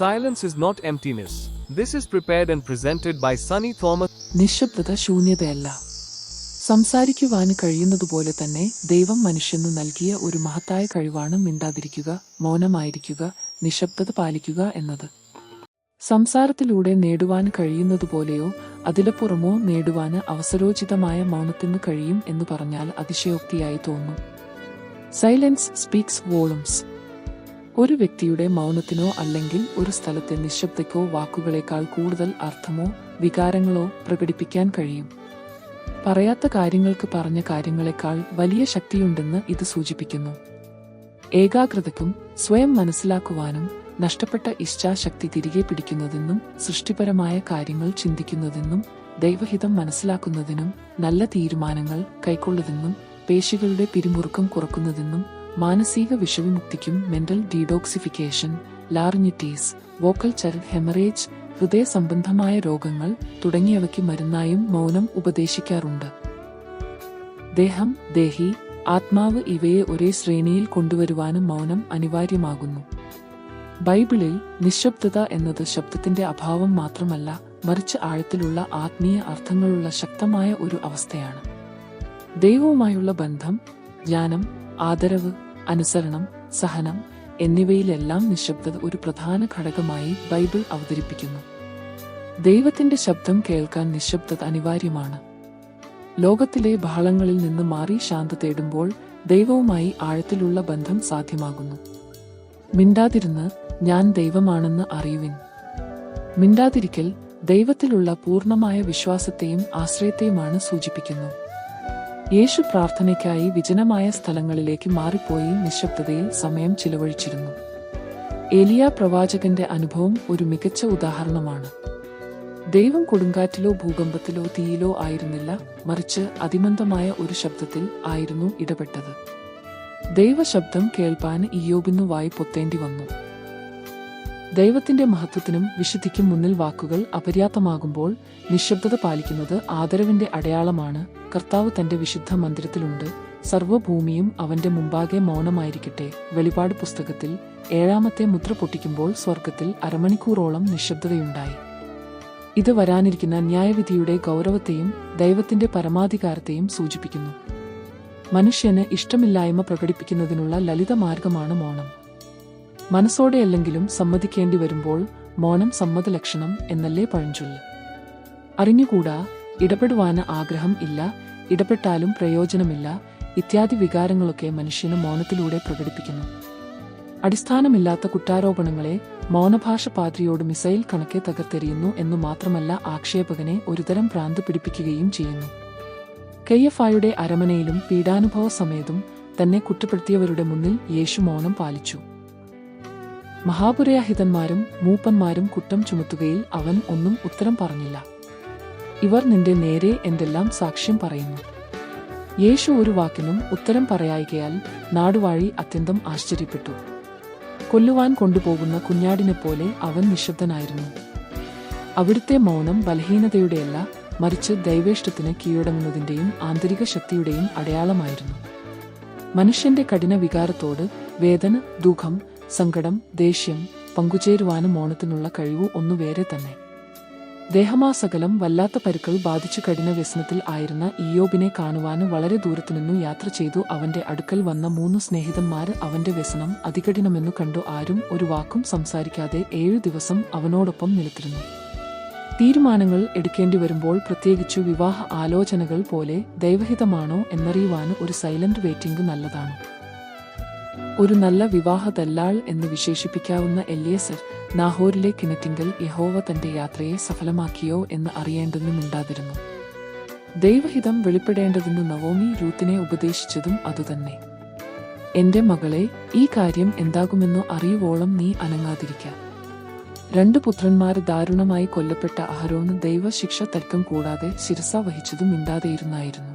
Silence is not emptiness. This is prepared and presented by Sunny Thomas. നിശബ്ദത ശൂന്യതയല്ല സംസാരിക്കുവാന് കഴിയുന്നതുപോലെ തന്നെ ദൈവം മനുഷ്യന് നൽകിയ ഒരു മഹത്തായ കഴിവാണ് മിണ്ടാതിരിക്കുക മൗനമായിരിക്കുക നിശബ്ദത പാലിക്കുക എന്നത് സംസാരത്തിലൂടെ നേടുവാൻ കഴിയുന്നതുപോലെയോ അതിലപ്പുറമോ നേടുവാന് അവസരോചിതമായ മൗനത്തിന് കഴിയും എന്ന് പറഞ്ഞാൽ അതിശയോക്തിയായി തോന്നും സൈലൻസ് സ്പീക്സ് വോളംസ് ഒരു വ്യക്തിയുടെ മൗനത്തിനോ അല്ലെങ്കിൽ ഒരു സ്ഥലത്തെ നിശബ്ദയ്ക്കോ വാക്കുകളേക്കാൾ കൂടുതൽ അർത്ഥമോ വികാരങ്ങളോ പ്രകടിപ്പിക്കാൻ കഴിയും. പറയാത്ത കാര്യങ്ങൾക്ക് പറഞ്ഞ കാര്യങ്ങളെക്കാൾ വലിയ ശക്തിയുണ്ടെന്ന് ഇത് സൂചിപ്പിക്കുന്നു. ഏകാഗ്രതയ്ക്കും സ്വയം മനസ്സിലാക്കുവാനും നഷ്ടപ്പെട്ട ഇച്ഛാശക്തി തിരികെ പിടിക്കുന്നതെന്നും സൃഷ്ടിപരമായ കാര്യങ്ങൾ ചിന്തിക്കുന്നതെന്നും ദൈവഹിതം മനസ്സിലാക്കുന്നതിനും നല്ല തീരുമാനങ്ങൾ കൈക്കൊള്ളുന്നതിനും പേശികളുടെ പിരിമുറുക്കം കുറക്കുന്നതിനും മാനസിക വിഷവിമുക്തിക്കും മെന്റൽ ഡീഡോക്സിഫിക്കേഷൻ ലാറിനിറ്റീസ് വോക്കൽ ചരൽ ഹെമറേജ് ഹൃദയ സംബന്ധമായ രോഗങ്ങൾ തുടങ്ങിയവയ്ക്ക് മരുന്നായും മൗനം ഉപദേശിക്കാറുണ്ട്. ദേഹം ദേഹി ആത്മാവ് ഇവയെ ഒരേ ശ്രേണിയിൽ കൊണ്ടുവരുവാനും മൗനം അനിവാര്യമാകുന്നു. ബൈബിളിൽ നിശബ്ദത എന്നത് ശബ്ദത്തിന്റെ അഭാവം മാത്രമല്ല മറിച്ച് ആഴത്തിലുള്ള ആത്മീയ അർത്ഥങ്ങളുള്ള ശക്തമായ ഒരു അവസ്ഥയാണ്. ദൈവവുമായുള്ള ബന്ധം ജ്ഞാനം ആദരവ് അനുസരണം സഹനം എന്നിവയിലെല്ലാം നിശബ്ദത ഒരു പ്രധാന ഘടകമായി ബൈബിൾ അവതരിപ്പിക്കുന്നു. ദൈവത്തിന്റെ ശബ്ദം കേൾക്കാൻ നിശബ്ദത അനിവാര്യമാണ്. ലോകത്തിലെ ബഹളങ്ങളിൽ നിന്ന് മാറി ശാന്ത തേടുമ്പോൾ ദൈവവുമായി ആഴത്തിലുള്ള ബന്ധം സാധ്യമാകുന്നു. മിണ്ടാതിരുന്ന് ഞാൻ ദൈവമാണെന്ന് അറിയുവിൻ. മിണ്ടാതിരിക്കൽ ദൈവത്തിലുള്ള പൂർണമായ വിശ്വാസത്തെയും ആശ്രയത്തെയുമാണ് സൂചിപ്പിക്കുന്നു. യേശു പ്രാർത്ഥനയ്ക്കായി വിജനമായ സ്ഥലങ്ങളിലേക്ക് മാറിപ്പോയി നിശബ്ദതയിൽ സമയം ചിലവഴിച്ചിരുന്നു. ഏലിയ പ്രവാചകന്റെ അനുഭവം ഒരു മികച്ച ഉദാഹരണമാണ്. ദൈവം കൊടുങ്കാറ്റിലോ ഭൂകമ്പത്തിലോ തീയിലോ ആയിരുന്നില്ല മറിച്ച് അതിമന്ദമായ ഒരു ശബ്ദത്തിൽ ആയിരുന്നു ഇടപെട്ടത്. ദൈവശബ്ദം കേൾപ്പാൻ ഇയോബിന്നു വായി പൊത്തേണ്ടി വന്നു. ദൈവത്തിന്റെ മഹത്വത്തിനും വിശുദ്ധിക്കും മുന്നിൽ വാക്കുകൾ അപര്യാപ്തമാകുമ്പോൾ നിശബ്ദത പാലിക്കുന്നത് ആദരവിന്റെ അടയാളമാണ്. കർത്താവ് തന്റെ വിശുദ്ധ മന്ദിരത്തിലുണ്ട്. സർവഭൂമിയും അവന്റെ മുമ്പാകെ മൗനമായിരിക്കട്ടെ. വെളിപാട് പുസ്തകത്തിൽ ഏഴാമത്തെ മുദ്ര പൊട്ടിക്കുമ്പോൾ സ്വർഗത്തിൽ അരമണിക്കൂറോളം നിശബ്ദതയുണ്ടായി. ഇത് വരാനിരിക്കുന്ന ന്യായവിധിയുടെ ഗൗരവത്തെയും ദൈവത്തിന്റെ പരമാധികാരത്തെയും സൂചിപ്പിക്കുന്നു. മനുഷ്യന് ഇഷ്ടമില്ലായ്മ പ്രകടിപ്പിക്കുന്നതിനുള്ള ലളിത മാർഗമാണ് മൗനം. മനസ്സോടെയല്ലെങ്കിലും സമ്മതിക്കേണ്ടി വരുമ്പോൾ മൗനം സമ്മതലക്ഷണം എന്നല്ലേ പഴഞ്ചൊല്ല്. അറിഞ്ഞുകൂടാ ഇടപെടുവാന് ആഗ്രഹം ഇല്ല ഇടപെട്ടാലും പ്രയോജനമില്ല ഇത്യാദി വികാരങ്ങളൊക്കെ മനുഷ്യന് മൗനത്തിലൂടെ പ്രകടിപ്പിക്കുന്നു. അടിസ്ഥാനമില്ലാത്ത കുറ്റാരോപണങ്ങളെ മൗനഭാഷ പാദ്രിയോട് മിസൈൽ കണക്കെ തകർത്തെറിയുന്നു എന്നു മാത്രമല്ല ആക്ഷേപകനെ ഒരുതരം ഭ്രാന്ത് പിടിപ്പിക്കുകയും ചെയ്യുന്നു. കെയ്യഫായുടെ അരമനയിലും പീഡാനുഭവ സമയത്തും തന്നെ കുറ്റപ്പെടുത്തിയവരുടെ മുന്നിൽ യേശു മൗനം പാലിച്ചു. മഹാപുരയാഹിതന്മാരും മൂപ്പന്മാരും കുറ്റം ചുമത്തുകയിൽ അവൻ ഒന്നും ഉത്തരം പറഞ്ഞില്ല. ഇവർ നിന്റെ നേരെ എന്തെല്ലാം സാക്ഷ്യം പറയുന്നു? യേശു ഒരു വാക്കിനും ഉത്തരം പറയായികയാൽ നാടുവാഴി അത്യന്തം ആശ്ചര്യപ്പെട്ടു. കൊല്ലുവാൻ കൊണ്ടുപോകുന്ന കുഞ്ഞാടിനെപ്പോലെ അവൻ നിശബ്ദനായിരുന്നു. അവിടുത്തെ മൗനം ബലഹീനതയുടെയല്ല മറിച്ച് ദൈവേഷ്ടത്തിന് കീഴടങ്ങുന്നതിന്റെയും ആന്തരിക ശക്തിയുടെയും അടയാളമായിരുന്നു. മനുഷ്യന്റെ കഠിന വികാരത്തോട് വേദന ദുഃഖം സങ്കടം ദേഷ്യം പങ്കുചേരുവാനും ഓണത്തിനുള്ള കഴിവ് ഒന്നു വേറെ തന്നെ. ദേഹമാസകലം വല്ലാത്ത പരുക്കൾ ബാധിച്ചു കഠിന വ്യസനത്തിൽ ആയിരുന്ന ഇയോബിനെ കാണുവാന് വളരെ ദൂരത്തു നിന്നും യാത്ര ചെയ്തു അവന്റെ അടുക്കൽ വന്ന മൂന്ന് സ്നേഹിതന്മാർ അവന്റെ വ്യസനം അതികഠിനമെന്നു കണ്ടു ആരും ഒരു വാക്കും സംസാരിക്കാതെ ഏഴു ദിവസം അവനോടൊപ്പം നിലത്തിരുന്നു. തീരുമാനങ്ങൾ എടുക്കേണ്ടി വരുമ്പോൾ പ്രത്യേകിച്ചു വിവാഹ ആലോചനകൾ പോലെ ദൈവഹിതമാണോ എന്നറിയുവാനും ഒരു സൈലന്റ് വെയിറ്റിംഗ് നല്ലതാണ്. ഒരു നല്ല വിവാഹ ദല്ലാൾ എന്ന് വിശേഷിപ്പിക്കാവുന്ന എല്ലിയസർ നാഹോരിലെ കിണറ്റിങ്കൽ യഹോവ തന്റെ യാത്രയെ സഫലമാക്കിയോ എന്ന് അറിയേണ്ടതിനുമുണ്ടാതിരുന്നു ദൈവഹിതം വെളിപ്പെടേണ്ടതിന് നവോമി രൂത്തിനെ ഉപദേശിച്ചതും അതുതന്നെ. എന്റെ മകളെ ഈ കാര്യം എന്താകുമെന്നോ അറിയുവോളം നീ അനങ്ങാതിരിക്കാം. രണ്ടു പുത്രന്മാർ ദാരുണമായി കൊല്ലപ്പെട്ട അഹരോന് ദൈവശിക്ഷ തർക്കം കൂടാതെ ശിരസ വഹിച്ചതും മിണ്ടാതെയിരുന്നായിരുന്നു.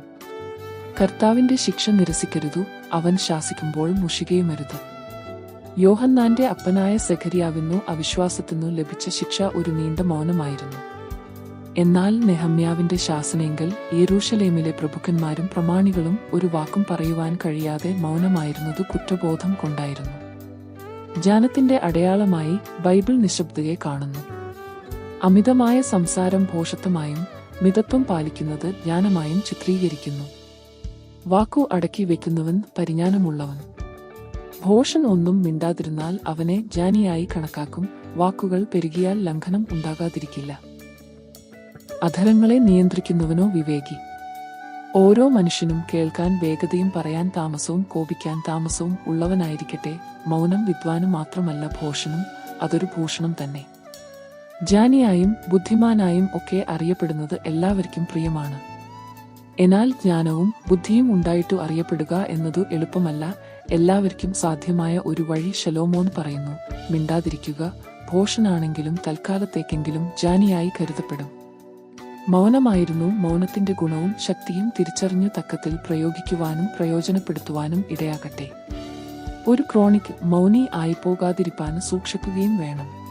കർത്താവിന്റെ ശിക്ഷ നിരസിക്കരുതു അവൻ ശാസിക്കുമ്പോൾ മുഷികയുമരുത്. യോഹന്നാന്റെ അപ്പനായ സെഖരിയാവിനു അവിശ്വാസത്തിനു ലഭിച്ച ശിക്ഷ ഒരു നീണ്ട മൗനമായിരുന്നു. എന്നാൽ നെഹമ്യാവിന്റെ ശാസനയെങ്കിൽ യെരൂഷലേമിലെ പ്രഭുക്കന്മാരും പ്രമാണികളും ഒരു വാക്കും പറയുവാൻ കഴിയാതെ മൗനമായിരുന്നത് കുറ്റബോധം കൊണ്ടായിരുന്നു. ജ്ഞാനത്തിന്റെ അടയാളമായി ബൈബിൾ നിശബ്ദയെ കാണുന്നു. അമിതമായ സംസാരം ഭോഷത്വമായും മിതത്വം പാലിക്കുന്നത് ജ്ഞാനമായും ചിത്രീകരിക്കുന്നു. വാക്കു അടക്കി വെക്കുന്നവൻ പരിജ്ഞാനമുള്ളവൻ. ഭോഷൻ ഒന്നും മിണ്ടാതിരുന്നാൽ അവനെ ജാനിയായി കണക്കാക്കും വാക്കുകൾ പെരുകിയാൽ ലംഘനം ഉണ്ടാകാതിരിക്കില്ല. അധരങ്ങളെ നിയന്ത്രിക്കുന്നവനോ വിവേകി. ഓരോ മനുഷ്യനും കേൾക്കാൻ വേഗതയും പറയാൻ താമസവും കോപിക്കാൻ താമസവും ഉള്ളവനായിരിക്കട്ടെ മൗനം വിദ്വാനും മാത്രമല്ല ഭോഷനും അതൊരു ഭൂഷണം തന്നെ. ജാനിയായും ബുദ്ധിമാനായും ഒക്കെ അറിയപ്പെടുന്നത് എല്ലാവർക്കും പ്രിയമാണ്. എന്നാൽ ജ്ഞാനവും ബുദ്ധിയും ഉണ്ടായിട്ടു അറിയപ്പെടുക എന്നതു എളുപ്പമല്ല. എല്ലാവർക്കും സാധ്യമായ ഒരു വഴി ശലോമോൻ പറയുന്നു. മിണ്ടാതിരിക്കുക. ഭോഷനാണെങ്കിലും തൽക്കാലത്തേക്കെങ്കിലും ജാനിയായി കരുതപ്പെടും. മൗനമായിരുന്നു മൗനത്തിന്റെ ഗുണവും ശക്തിയും തിരിച്ചറിഞ്ഞു തക്കത്തിൽ പ്രയോഗിക്കുവാനും പ്രയോജനപ്പെടുത്തുവാനും ഇടയാകട്ടെ. ഒരു ക്രോണിക് മൗനി ആയിപ്പോകാതിരിപ്പാൻ സൂക്ഷിക്കുകയും വേണം.